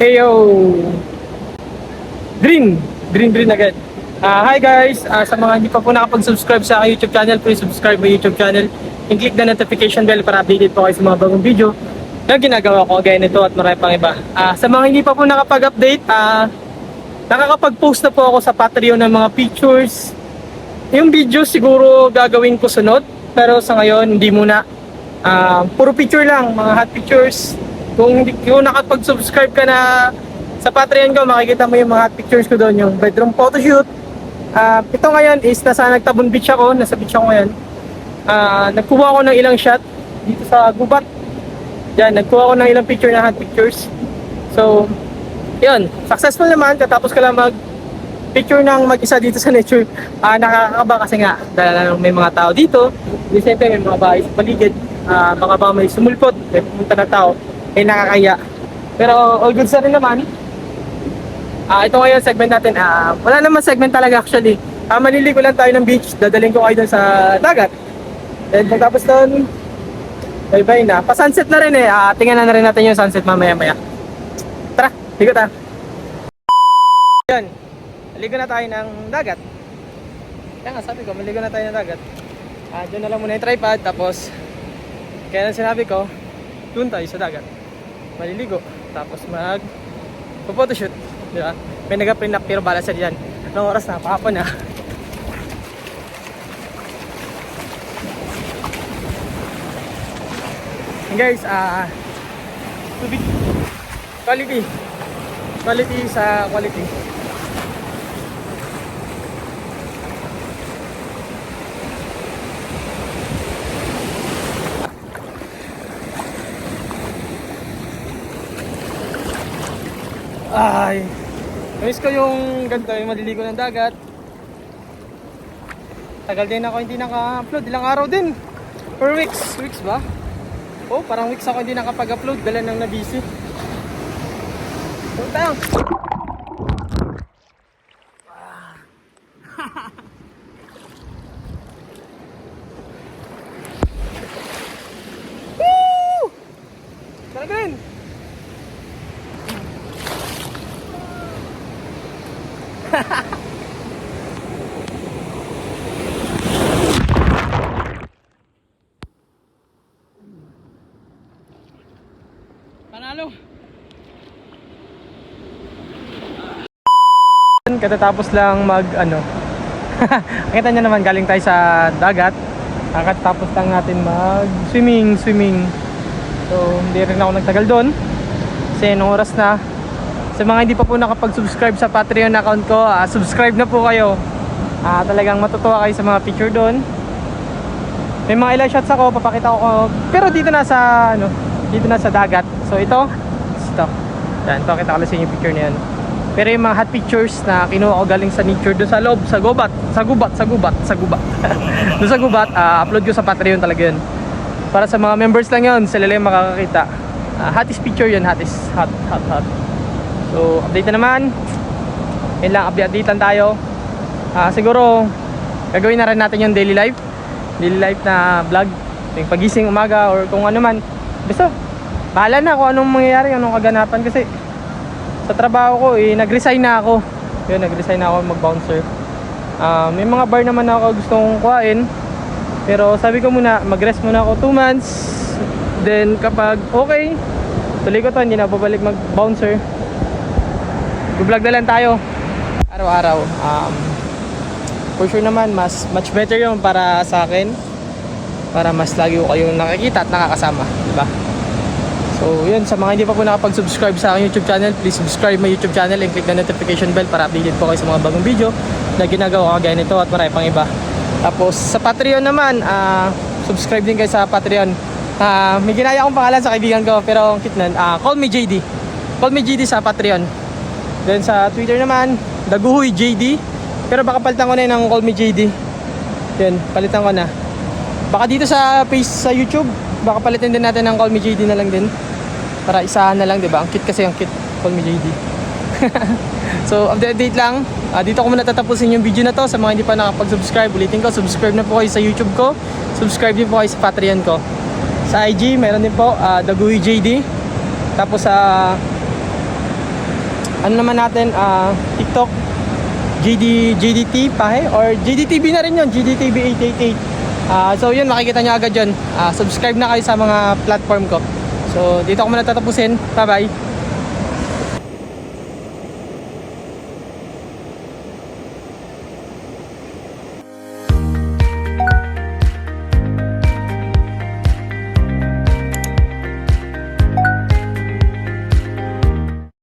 Hey yo! Green! Green green agad. Ah, hi guys! Ah, sa mga hindi pa po nakapag-subscribe sa aking YouTube channel, please subscribe my YouTube channel and click the notification bell para updated po kayo sa mga bagong video na ginagawa ko gaya nito at marami pang iba. Ah, sa mga hindi pa po nakapag-update, ah, nakakapag-post na po ako sa Patreon ng mga pictures. Yung video siguro gagawin ko sunod, pero sa ngayon hindi muna. Ah, puro picture lang, mga hot pictures. Kung hindi kung nakapag-subscribe ka na sa Patreon ko, makikita mo yung mga pictures ko doon, yung bedroom photoshoot. Ah, ito ngayon is nasa Nagtabon Beach ako, nasa beach ako ngayon. Ah, nagkuha ako ng ilang shot dito sa gubat. Yan, nagkuha ako ng ilang picture na hot pictures. So, yun, successful naman, katapos ka lang mag picture ng mag-isa dito sa nature. Ah, nakakaba kasi nga, dahil may mga tao dito, di siyempre may mga bahay sa paligid, ah, baka ba may sumulpot, may pumunta na tao, eh nakakaya. Pero all good sa rin naman. Ah, ito ngayon segment natin. Ah, wala naman segment talaga actually. Ah, maliligo lang tayo ng beach, dadaling ko kayo dun sa dagat. Then pagtapos doon, bye-bye na. Pa-sunset na rin eh. Ah, tingnan na rin natin yung sunset mamaya-maya. Tara, ligo tayo. Yan. Maligo na tayo ng dagat. Kaya nga sabi ko, maligo na tayo ng dagat. Ah, dyan na lang muna yung tripod, tapos kaya nang sinabi ko, doon tayo sa dagat. Maliligo, tapos mag photoshoot, di ba? May nag-print up pero bala sa diyan. Anong oras na? Pahapon na. And guys, ah tubig quality. Quality sa quality. Ay. Miss ko yung ganito, yung maliligo ng dagat. Tagal din ako hindi naka-upload. Ilang araw din. Per weeks. Weeks ba? Oh, parang weeks ako hindi nakapag-upload. Dala nang na-busy. Punta tayo. Woo! Tara din! Panalo! Katatapos lang mag ano Nakita nyo naman galing tayo sa dagat. Kakatapos lang natin mag swimming swimming. So hindi rin ako nagtagal doon. Kasi oras na Sa mga hindi pa po nakapag-subscribe sa Patreon account ko ah, Subscribe na po kayo Ah, Talagang matutuwa kayo sa mga picture doon May mga ilang shots ako Papakita ko Pero dito na sa ano Dito na sa dagat So ito Ito Yan, pakita ko lang sa inyo picture na yan pero yung mga hot pictures na kinuha ko galing sa nature doon sa loob, sa gubat, sa gubat, sa gubat, sa gubat. doon sa gubat, ah, upload ko sa Patreon talaga yun. Para sa mga members lang yun, sila lang makakakita. Ah, hottest picture yun, hottest, hot, hot, hot. So, update na naman. Yun lang, update lang tayo. Ah, siguro, gagawin na rin natin yung daily life. Daily life na vlog. Yung pagising umaga or kung ano man. Basta, bahala na kung anong mangyayari, anong kaganapan kasi sa trabaho ko eh nag-resign na ako yun nag-resign na ako mag-bouncer Ah, may mga bar naman ako gustong kuhain pero sabi ko muna mag-rest muna ako 2 months then kapag okay tuloy ko to hindi na babalik mag-bouncer vlog na lang tayo araw-araw um, for sure naman mas much better yun para sa akin para mas lagi ko kayong nakikita at nakakasama di ba So, yun, sa mga hindi pa po nakapag-subscribe sa aking YouTube channel, please subscribe my YouTube channel and click the notification bell para updated po kayo sa mga bagong video na ginagawa ko kagaya nito at marami pang iba. Tapos, sa Patreon naman, ah, subscribe din kayo sa Patreon. Ah, may ginaya akong pangalan sa kaibigan ko, pero ang cute nun. Ah, call me JD. Call me JD sa Patreon. Then sa Twitter naman, Daguhoy JD. Pero baka palitan ko na yun ng call me JD. Yun, palitan ko na. Baka dito sa page sa YouTube, baka palitin din natin ng call me JD na lang din. Para isahan na lang, 'di ba? Ang cute kasi ang cute. Call me JD. so, update lang. Ah, dito ko muna tatapusin yung video na to sa mga hindi pa nakapag-subscribe. Ulitin ko, subscribe na po kayo sa YouTube ko. Subscribe din po kayo sa Patreon ko. Sa IG, meron din po, uh, Daguy JD. Tapos sa ano naman natin, ah, TikTok, JD, JDT pahe, or JDTV na rin yun, JDTV 888. Ah, so yun, makikita nyo agad yun. Ah, subscribe na kayo sa mga platform ko. So, dito ako muna tatapusin. Bye-bye.